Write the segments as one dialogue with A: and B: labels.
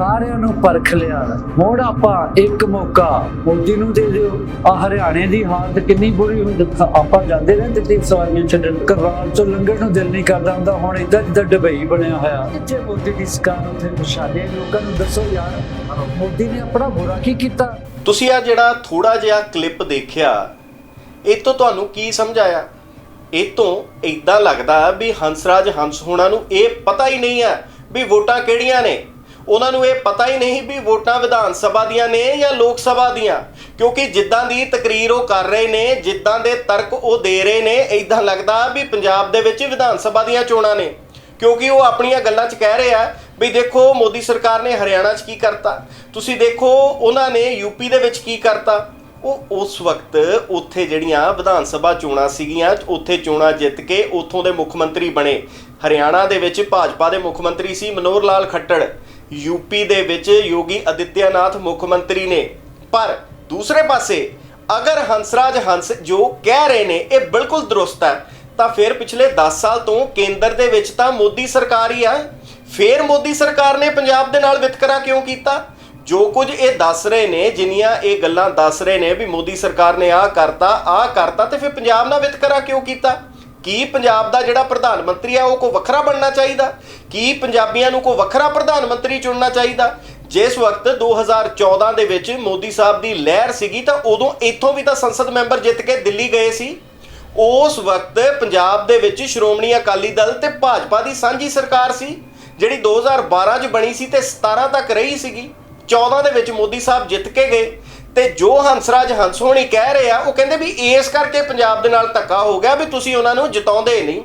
A: ਸਾਰਿਆਂ ਨੂੰ ਪਰਖ ਲਿਆ। ਹੁਣ ਆਪਾਂ ਇੱਕ ਮੌਕਾ ਮੋਦੀ ਨੂੰ ਦੇ ਦਿਓ। ਆ ਹਰਿਆਣੇ ਦੀ ਹਾਲਤ ਕਿੰਨੀ ਬੁਰੀ ਹੋਈ ਆਪਾਂ ਜਾਂਦੇ ਨੇ ਦਿੱਲੀ ਸਵਾਰੀਆਂ ਛੱਡਣ ਕਰਾਲ ਤੋਂ ਲੰਘਣ ਨੂੰ ਦਿਲ ਨਹੀਂ ਕਰਦਾ ਹੁੰਦਾ। ਹੁਣ ਇਦਾਂ ਜਿੱਦਾਂ ਡਬਈ ਬਣਿਆ ਹੋਇਆ। ਕਿੱਥੇ ਮੋਦੀ ਦੀ ਸਰਕਾਰ, ਉੱਥੇ ਨਿਸ਼ਾਨੇ ਲੋਕਾਂ ਨੂੰ ਦੱਸੋ ਯਾਰ, ਮੋਦੀ ਨੇ ਆਪਣਾ ਬੁਰਾ ਕੀ ਕੀਤਾ?
B: ਤੁਸੀਂ ਆ ਜਿਹੜਾ ਥੋੜਾ ਜਿਹਾ ਕਲਿੱਪ ਦੇਖਿਆ, ਇਹ ਤੋਂ ਤੁਹਾਨੂੰ ਕੀ ਸਮਝ ਆਇਆ? ਇਹ ਤੋਂ ਇਦਾਂ ਲੱਗਦਾ ਵੀ ਹੰਸਰਾਜ ਹੰਸ ਹੋਣਾ ਨੂੰ ਇਹ ਪਤਾ ਹੀ ਨਹੀਂ ਹੈ ਵੀ ਵੋਟਾਂ ਕਿਹੜੀਆਂ ਨੇ। ਉਹਨਾਂ ਨੂੰ ਇਹ ਪਤਾ ਹੀ ਨਹੀਂ ਵੀ ਵੋਟਾਂ ਵਿਧਾਨ ਸਭਾ ਦੀਆਂ ਨੇ ਜਾਂ ਲੋਕ ਸਭਾ ਦੀਆਂ, ਕਿਉਂਕਿ ਜਿੱਦਾਂ ਦੀ ਤਕਰੀਰ ਉਹ ਕਰ ਰਹੇ ਨੇ, ਜਿੱਦਾਂ ਦੇ ਤਰਕ ਉਹ ਦੇ ਰਹੇ ਨੇ ਇਦਾਂ ਲੱਗਦਾ ਵੀ ਪੰਜਾਬ ਦੇ ਵਿੱਚ ਵਿਧਾਨ ਸਭਾ ਦੀਆਂ ਚੋਣਾਂ ਨੇ। ਕਿਉਂਕਿ ਉਹ ਆਪਣੀਆਂ ਗੱਲਾਂ 'ਚ ਕਹਿ ਰਹੇ ਆ ਵੀ ਦੇਖੋ, ਮੋਦੀ ਸਰਕਾਰ ਨੇ ਹਰਿਆਣਾ 'ਚ ਕੀ ਕਰਤਾ? ਤੁਸੀਂ ਦੇਖੋ, ਉਹਨਾਂ ਨੇ ਯੂਪੀ ਦੇ ਵਿੱਚ ਕੀ ਕਰਤਾ? ਉਹ ਉਸ ਵਕਤ ਉੱਥੇ ਜਿਹੜੀਆਂ ਵਿਧਾਨ ਸਭਾ ਚੋਣਾਂ ਸੀਗੀਆਂ, ਉੱਥੇ ਚੋਣਾਂ ਜਿੱਤ ਕੇ ਉੱਥੋਂ ਦੇ ਮੁੱਖ ਮੰਤਰੀ ਬਣੇ। ਹਰਿਆਣਾ ਦੇ ਵਿੱਚ ਭਾਜਪਾ ਦੇ ਮੁੱਖ ਮੰਤਰੀ ਸੀ ਮਨੋਹਰ ਲਾਲ ਖੱਟੜ। ਯੂਪੀ ਦੇ ਵਿੱਚ ਯੋਗੀ ਅਦਿੱਤਿਆਨਾਥ ਮੁੱਖ ਮੰਤਰੀ ਨੇ। ਪਰ ਦੂਸਰੇ ਪਾਸੇ, ਅਗਰ ਹੰਸਰਾਜ ਹੰਸ ਜੋ ਕਹਿ ਰਹੇ ਨੇ, ਇਹ ਬਿਲਕੁਲ ਦਰੁਸਤ ਹੈ, ਤਾਂ ਫਿਰ ਪਿਛਲੇ 10 ਸਾਲ ਤੋਂ ਕੇਂਦਰ ਦੇ ਵਿੱਚ ਤਾਂ ਮੋਦੀ ਸਰਕਾਰ ਹੀ ਆ। ਫਿਰ ਮੋਦੀ ਸਰਕਾਰ ਨੇ ਪੰਜਾਬ ਦੇ ਨਾਲ ਵਿਤਕਰਾ ਕਿਉਂ ਕੀਤਾ? ਜੋ ਕੁਝ ਇਹ ਦੱਸ ਰਹੇ ਨੇ, ਜਿੰਨੀਆਂ ਇਹ ਗੱਲਾਂ ਦੱਸ ਰਹੇ ਨੇ ਵੀ ਮੋਦੀ ਸਰਕਾਰ ਨੇ ਆਹ ਕਰਤਾ ਆਹ ਕਰਤਾ, ਤੇ ਫਿਰ ਪੰਜਾਬ ਨਾਲ ਵਿਤਕਰਾ ਕਿਉਂ ਕੀਤਾ? ਕੀ ਪੰਜਾਬ ਦਾ ਜਿਹੜਾ ਪ੍ਰਧਾਨ ਮੰਤਰੀ ਆ, ਉਹ ਕੋ ਵੱਖਰਾ ਬਣਨਾ ਚਾਹੀਦਾ? ਕੀ ਪੰਜਾਬੀਆਂ ਨੂੰ ਕੋ ਵੱਖਰਾ ਪ੍ਰਧਾਨ ਮੰਤਰੀ ਚੁਣਨਾ ਚਾਹੀਦਾ? ਜਿਸ ਵਕਤ 2014 ਦੇ ਵਿੱਚ ਮੋਦੀ ਸਾਹਿਬ ਦੀ ਲਹਿਰ ਸੀਗੀ, ਤਾਂ ਉਦੋਂ ਇੱਥੋਂ ਵੀ ਤਾਂ ਸੰਸਦ ਮੈਂਬਰ ਜਿੱਤ ਕੇ ਦਿੱਲੀ ਗਏ ਸੀ। ਉਸ ਵਕਤ ਪੰਜਾਬ ਦੇ ਵਿੱਚ ਸ਼੍ਰੋਮਣੀ ਅਕਾਲੀ ਦਲ ਤੇ ਭਾਜਪਾ ਦੀ ਸਾਂਝੀ ਸਰਕਾਰ ਸੀ, ਜਿਹੜੀ 2012 ਚ ਬਣੀ ਸੀ ਤੇ 17 ਤੱਕ ਰਹੀ ਸੀਗੀ। 14 ਦੇ ਵਿੱਚ ਮੋਦੀ ਸਾਹਿਬ ਜਿੱਤ ਕੇ ਗਏ ਤੇ ਜੋ ਹੰਸਰਾਜ ਹੰਸ ਹੋਣੀ ਕਹਿ ਰਹੇ ਆ, ਉਹ ਕਹਿੰਦੇ ਵੀ ਇਸ ਕਰਕੇ ਪੰਜਾਬ ਦੇ ਨਾਲ ਧੱਕਾ ਹੋ ਗਿਆ ਵੀ ਤੁਸੀਂ ਉਹਨਾਂ ਨੂੰ ਜਿਤਾਉਂਦੇ ਨਹੀਂ,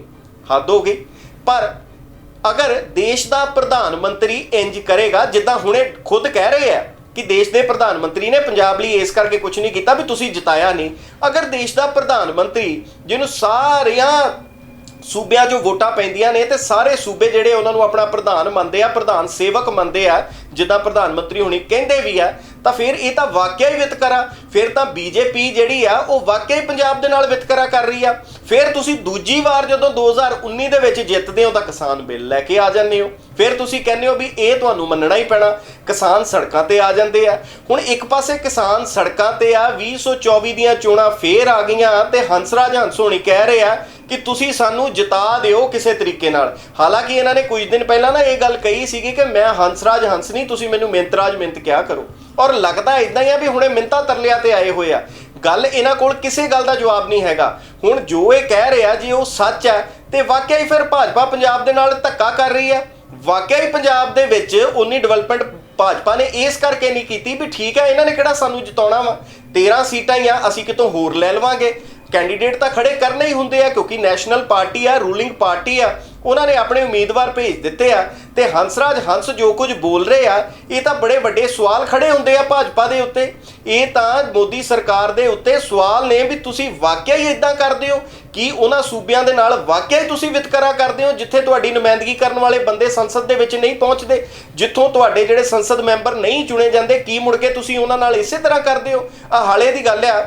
B: ਹੱਦ ਹੋ ਗਈ। ਪਰ ਅਗਰ ਦੇਸ਼ ਦਾ ਪ੍ਰਧਾਨ ਮੰਤਰੀ ਇੰਜ ਕਰੇਗਾ, ਜਿੱਦਾਂ ਹੁਣੇ ਖੁਦ ਕਹਿ ਰਹੇ ਆ ਕਿ ਦੇਸ਼ ਦੇ ਪ੍ਰਧਾਨ ਮੰਤਰੀ ਨੇ ਪੰਜਾਬ ਲਈ ਇਸ ਕਰਕੇ ਕੁਝ ਨਹੀਂ ਕੀਤਾ ਵੀ ਤੁਸੀਂ ਜਿਤਾਇਆ ਨਹੀਂ। ਅਗਰ ਦੇਸ਼ ਦਾ ਪ੍ਰਧਾਨ ਮੰਤਰੀ, ਜਿਹਨੂੰ ਸਾਰੀਆਂ ਸੂਬਿਆਂ 'ਚੋਂ ਵੋਟਾਂ ਪੈਂਦੀਆਂ ਨੇ ਤੇ ਸਾਰੇ ਸੂਬੇ ਜਿਹੜੇ ਉਹਨਾਂ ਨੂੰ ਆਪਣਾ ਪ੍ਰਧਾਨ ਮੰਨਦੇ ਆ, ਪ੍ਰਧਾਨ ਸੇਵਕ ਮੰਨਦੇ ਆ ਜਿੱਦਾਂ ਪ੍ਰਧਾਨ ਮੰਤਰੀ ਹੁਣੀ ਕਹਿੰਦੇ ਵੀ ਆ, ਤਾਂ ਫਿਰ ਇਹ ਤਾਂ ਵਾਕਿਆ ਹੀ ਵਿਤਕਰਾ ਫਿਰ ਤਾਂ ਬੀਜੇਪੀ ਜਿਹੜੀ ਆ, ਉਹ ਵਾਕਿਆ ਹੀ ਪੰਜਾਬ ਦੇ ਨਾਲ ਵਿਤਕਰਾ ਕਰ ਰਹੀ ਆ। ਫਿਰ ਤੁਸੀਂ ਦੂਜੀ ਵਾਰ ਜਦੋਂ 2019 ਦੇ ਵਿੱਚ ਜਿੱਤਦੇ ਹੋ ਤਾਂ ਕਿਸਾਨ ਬਿੱਲ ਲੈ ਕੇ ਆ ਜਾਂਦੇ ਹੋ। ਫਿਰ ਤੁਸੀਂ ਕਹਿੰਦੇ ਹੋ ਵੀ ਇਹ ਤੁਹਾਨੂੰ ਮੰਨਣਾ ਹੀ ਪੈਣਾ। ਕਿਸਾਨ ਸੜਕਾਂ ਤੇ ਆ ਜਾਂਦੇ ਆ। ਹੁਣ ਇੱਕ ਪਾਸੇ ਕਿਸਾਨ ਸੜਕਾਂ ਤੇ ਆ 2024 ਦੀਆਂ ਚੋਣਾਂ ਫੇਰ ਆ ਗਈਆਂ ਤੇ ਹੰਸਰਾਜ ਹੰਸੋਣੀ ਕਹਿ ਰਹੇ ਆ ਕਿ ਤੁਸੀਂ ਸਾਨੂੰ ਜਿਤਾ ਦਿਓ ਕਿਸੇ ਤਰੀਕੇ ਨਾਲ। ਹਾਲਾਂਕਿ ਇਹਨਾਂ ਨੇ ਕੁਝ ਦਿਨ ਪਹਿਲਾਂ ਨਾ ਇਹ ਗੱਲ ਕਹੀ ਸੀਗੀ ਕਿ ਮੈਂ ਹੰਸਰਾਜ ਹੰਸ ਨਹੀਂ, ਤੁਸੀਂ ਮੈਨੂੰ ਮਿੰਤਰਾਜ ਮਿੰਤ ਕਿਹਾ ਕਰੋ। ਔਰ ਲੱਗਦਾ ਇਦਾਂ ਹੀ ਆ ਵੀ ਹੁਣੇ ਮਿੰਤਾ ਤਰਲਿਆਂ ਤੇ ਆਏ ਹੋਏ ਆ। ਗੱਲ ਇਹਨਾਂ ਕੋਲ ਕਿਸੇ ਗੱਲ ਦਾ ਜਵਾਬ ਨਹੀਂ ਹੈਗਾ। ਹੁਣ ਜੋ ਇਹ ਕਹਿ ਰਿਹਾ ਜੀ, ਉਹ ਸੱਚ ਹੈ ਤੇ ਵਾਕਿਆ ਹੀ ਫਿਰ ਭਾਜਪਾ ਪੰਜਾਬ ਦੇ ਨਾਲ ਧੱਕਾ ਕਰ ਰਹੀ ਹੈ। ਵਾਕਿਆ ਹੀ ਪੰਜਾਬ ਦੇ ਵਿੱਚ ਉਨੀ ਡਿਵੈਲਪਮੈਂਟ ਭਾਜਪਾ ਨੇ ਇਸ ਕਰਕੇ ਨਹੀਂ ਕੀਤੀ ਵੀ ਠੀਕ ਹੈ, ਇਹਨਾਂ ਨੇ ਕਿਹੜਾ ਸਾਨੂੰ ਜਿਤਾਉਣਾ ਵਾ? 13 ਸੀਟਾਂ ਹੀ ਆ, ਅਸੀਂ ਕਿਤੋਂ ਹੋਰ ਲੈ ਲਵਾਂਗੇ। ਕੈਂਡੀਡੇਟ ਤਾਂ ਖੜੇ ਕਰਨੇ ਹੀ ਹੁੰਦੇ ਆ, ਕਿਉਂਕਿ ਨੈਸ਼ਨਲ ਪਾਰਟੀ ਆ, ਰੂਲਿੰਗ ਪਾਰਟੀ ਆ, ਉਹਨਾਂ ਨੇ ਆਪਣੇ ਉਮੀਦਵਾਰ ਭੇਜ ਦਿੱਤੇ ਆ ਤੇ ਹੰਸਰਾਜ ਹੰਸ ਜੋ ਕੁਝ ਬੋਲ ਰਹੇ ਆ, ਇਹ ਤਾਂ ਬੜੇ ਵੱਡੇ ਸਵਾਲ ਖੜੇ ਹੁੰਦੇ ਆ ਭਾਜਪਾ ਦੇ ਉੱਤੇ। ਇਹ ਤਾਂ ਮੋਦੀ ਸਰਕਾਰ ਦੇ ਉੱਤੇ ਸਵਾਲ ਨੇ ਵੀ ਤੁਸੀਂ ਵਾਕਿਆ ਹੀ ਇਦਾਂ ਕਰਦੇ ਹੋ? ਕੀ ਉਹਨਾਂ ਸੂਬਿਆਂ ਦੇ ਨਾਲ ਵਾਕਿਆ ਹੀ ਤੁਸੀਂ ਵਿਤਕਰਾ ਕਰਦੇ ਹੋ, ਜਿੱਥੇ ਤੁਹਾਡੀ ਨੁਮਾਇੰਦਗੀ ਕਰਨ ਵਾਲੇ ਬੰਦੇ ਸੰਸਦ ਦੇ ਵਿੱਚ ਨਹੀਂ ਪਹੁੰਚਦੇ, ਜਿੱਥੋਂ ਤੁਹਾਡੇ ਜਿਹੜੇ ਸੰਸਦ ਮੈਂਬਰ ਨਹੀਂ ਚੁਣੇ ਜਾਂਦੇ, ਕੀ ਮੁੜ ਕੇ ਤੁਸੀਂ ਉਹਨਾਂ ਨਾਲ ਇਸੇ ਤਰ੍ਹਾਂ ਕਰਦੇ ਹੋ? ਆ ਹਾਲੇ ਦੀ ਗੱਲ ਆ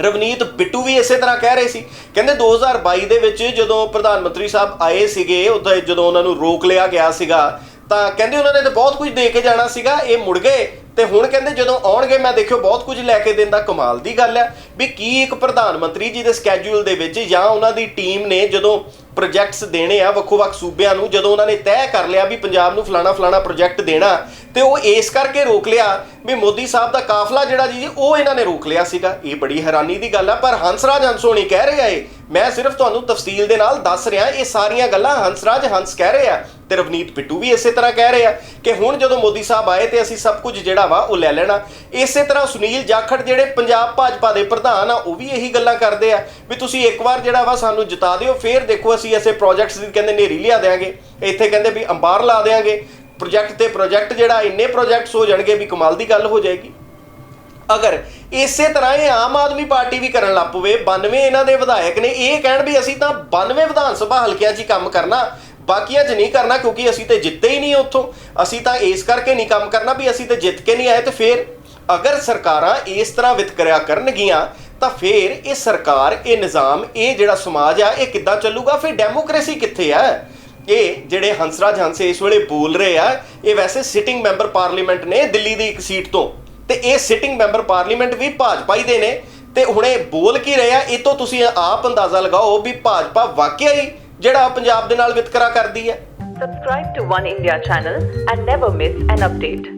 B: ਰਵਨੀਤ ਬਿੱਟੂ ਵੀ ਇਸੇ ਤਰ੍ਹਾਂ ਕਹਿ ਰਹੇ ਸੀ। ਕਹਿੰਦੇ 2022 ਦੇ ਵਿੱਚ ਜਦੋਂ ਪ੍ਰਧਾਨ ਮੰਤਰੀ ਸਾਹਿਬ ਆਏ ਸੀਗੇ ਉਦੋਂ ਜਦੋਂ ਉਹਨਾਂ ਨੂੰ ਰੋਕ ਲਿਆ ਗਿਆ ਸੀਗਾ, ਤਾਂ ਕਹਿੰਦੇ ਉਹਨਾਂ ਨੇ ਤਾਂ ਬਹੁਤ ਕੁਝ ਦੇ ਕੇ ਜਾਣਾ ਸੀਗਾ, ਇਹ ਮੁੜ ਗਏ। ਤੇ ਹੁਣ ਕਹਿੰਦੇ ਜਦੋਂ ਆਉਣਗੇ, ਮੈਂ ਦੇਖਿਓ ਬਹੁਤ ਕੁਝ ਲੈ ਕੇ ਦਿੰਦਾ, ਕਮਾਲ ਦੀ ਗੱਲ ਹੈ ਵੀ ਕੀ ਇੱਕ ਪ੍ਰਧਾਨ ਮੰਤਰੀ ਜੀ ਦੇ ਸਕੇਡਿਊਲ ਦੇ ਵਿੱਚ ਜਾਂ ਉਹਨਾਂ ਦੀ ਟੀਮ ਨੇ ਜਦੋਂ ਪ੍ਰੋਜੈਕਟਸ ਦੇਣੇ ਆ ਵੱਖੋ-ਵੱਖ ਸੂਬਿਆਂ ਨੂੰ, ਜਦੋਂ ਉਹਨਾਂ ਨੇ ਤੈਅ ਕਰ ਲਿਆ ਵੀ ਪੰਜਾਬ ਨੂੰ ਫਲਾਣਾ ਫਲਾਣਾ ਪ੍ਰੋਜੈਕਟ ਦੇਣਾ, ਤੇ ਉਹ ਇਸ ਕਰਕੇ ਰੋਕ ਲਿਆ ਵੀ ਮੋਦੀ ਸਾਹਿਬ ਦਾ ਕਾਫਲਾ ਜਿਹੜਾ ਜੀ, ਉਹ ਇਹਨਾਂ ਨੇ ਰੋਕ ਲਿਆ ਸੀਗਾ। ਇਹ ਬੜੀ ਹੈਰਾਨੀ ਦੀ ਗੱਲ ਆ, ਪਰ ਹੰਸਰਾਜ ਹੰਸੋਣੀ ਕਹਿ ਰਿਹਾ ਏ ਮੈਂ ਸਿਰਫ ਤੁਹਾਨੂੰ ਤਫਸੀਲ ਦੇ ਨਾਲ ਦੱਸ ਰਿਹਾ, ਇਹ ਸਾਰੀਆਂ ਗੱਲਾਂ ਹੰਸਰਾਜ ਹੰਸ ਕਹਿ ਰਿਹਾ ਤੇ ਰਵਨੀਤ ਬਿੱਟੂ ਵੀ ਇਸੇ ਤਰ੍ਹਾਂ ਕਹਿ ਰਹੇ ਆ ਕਿ ਹੁਣ ਜਦੋਂ ਮੋਦੀ ਸਾਹਿਬ ਆਏ ਤੇ ਅਸੀਂ ਸਭ ਕੁਝ ਜਿਹੜਾ ਵਾ ਉਹ ਲੈ ਲੈਣਾ। ਇਸੇ ਤਰ੍ਹਾਂ ਸੁਨੀਲ ਜਾਖੜ ਜਿਹੜੇ ਪੰਜਾਬ ਭਾਜਪਾ ਦੇ ਪ੍ਰਧਾਨ ਆ, ਉਹ ਵੀ ਇਹੀ ਗੱਲਾਂ ਕਰਦੇ ਆ ਵੀ ਤੁਸੀਂ ਇੱਕ ਵਾਰ ਜਿਹੜਾ ਵਾ ਸਾਨੂੰ ਜਿਤਾ ਦਿਓ, ਫੇਰ ਦੇਖੋ ਅਸੀਂ ਐਸੇ ਪ੍ਰੋਜੈਕਟਸ ਦੀ ਕਹਿੰਦੇ ਨੇਰੀ ਲਿਆ ਦੇਾਂਗੇ ਇੱਥੇ ਕਹਿੰਦੇ ਵੀ ਅੰਬਾਰ ਲਾ ਦੇਾਂਗੇ ਪ੍ਰੋਜੈਕਟ ਤੇ ਪ੍ਰੋਜੈਕਟ ਜਿਹੜਾ, ਇੰਨੇ ਪ੍ਰੋਜੈਕਟਸ ਹੋ ਜਾਣਗੇ ਵੀ ਕਮਾਲ ਦੀ ਗੱਲ ਹੋ ਜਾਏਗੀ। ਅਗਰ ਇਸੇ ਤਰ੍ਹਾਂ ਇਹ ਆਮ ਆਦਮੀ ਪਾਰਟੀ ਵੀ ਕਰਨ ਲੱਗ ਪਵੇ 92 ਇਹਨਾਂ ਦੇ ਵਿਧਾਇਕ ਨੇ ਇਹ ਕਹਿਣ ਵੀ ਅਸੀਂ ਤਾਂ 92 ਵਿਧਾਨ ਸਭਾ ਹਲਕਿਆਂ 'ਚ ਹੀ ਕੰਮ ਕਰਨਾ। ਬਾਕੀਆਂ 'ਚ ਨਹੀਂ ਕਰਨਾ ਕਿਉਂਕਿ ਅਸੀਂ ਤੇ ਜਿੱਤੇ ਹੀ ਨਹੀਂ ਉੱਥੋਂ। ਅਸੀਂ ਤਾਂ ਇਸ ਕਰਕੇ ਨਹੀਂ ਕੰਮ ਕਰਨਾ ਵੀ ਅਸੀਂ ਤੇ ਜਿੱਤ ਕੇ ਨਹੀਂ ਆਏ ਤੇ ਫਿਰ ਅਗਰ ਸਰਕਾਰਾਂ ਇਸ ਤਰ੍ਹਾਂ ਵਿਤਕਰਿਆ ਕਰਨਗੀਆਂ, ਤਾਂ ਫਿਰ ਇਹ ਸਰਕਾਰ, ਇਹ ਨਿਜ਼ਾਮ, ਇਹ ਜਿਹੜਾ ਸਮਾਜ ਆ, ਇਹ ਕਿੱਦਾਂ ਚੱਲੂਗਾ? ਫਿਰ ਡੈਮੋਕ੍ਰੇਸੀ ਕਿੱਥੇ ਆ? ਇਹ ਜਿਹੜੇ ਹੰਸਰਾਜ ਹੰਸੇ ਇਸ ਵੇਲੇ ਬੋਲ ਰਹੇ ਆ, ਇਹ ਵੈਸੇ ਸਿਟਿੰਗ ਮੈਂਬਰ ਪਾਰਲੀਮੈਂਟ ਨੇ ਦਿੱਲੀ ਦੀ ਇੱਕ ਸੀਟ ਤੋਂ। ਤੇ ਇਹ ਸਿਟਿੰਗ ਮੈਂਬਰ ਪਾਰਲੀਮੈਂਟ ਵੀ ਭਾਜਪਾ ਹੀ ਦੇ ਨੇ। ਤੇ ਹੁਣੇ ਬੋਲ ਕੀ ਰਹੇ ਆ? ਇਹ ਤੋਂ ਤੁਸੀਂ ਆਪ ਅੰਦਾਜ਼ਾ ਲਗਾਓ ਵੀ ਭਾਜਪਾ ਵਾਕਿਆ ਹੀ ਜਿਹੜਾ ਪੰਜਾਬ ਦੇ ਨਾਲ ਵਿਤਕਰਾ ਕਰਦੀ ਹੈ
C: Subscribe to One India channel and never miss an update.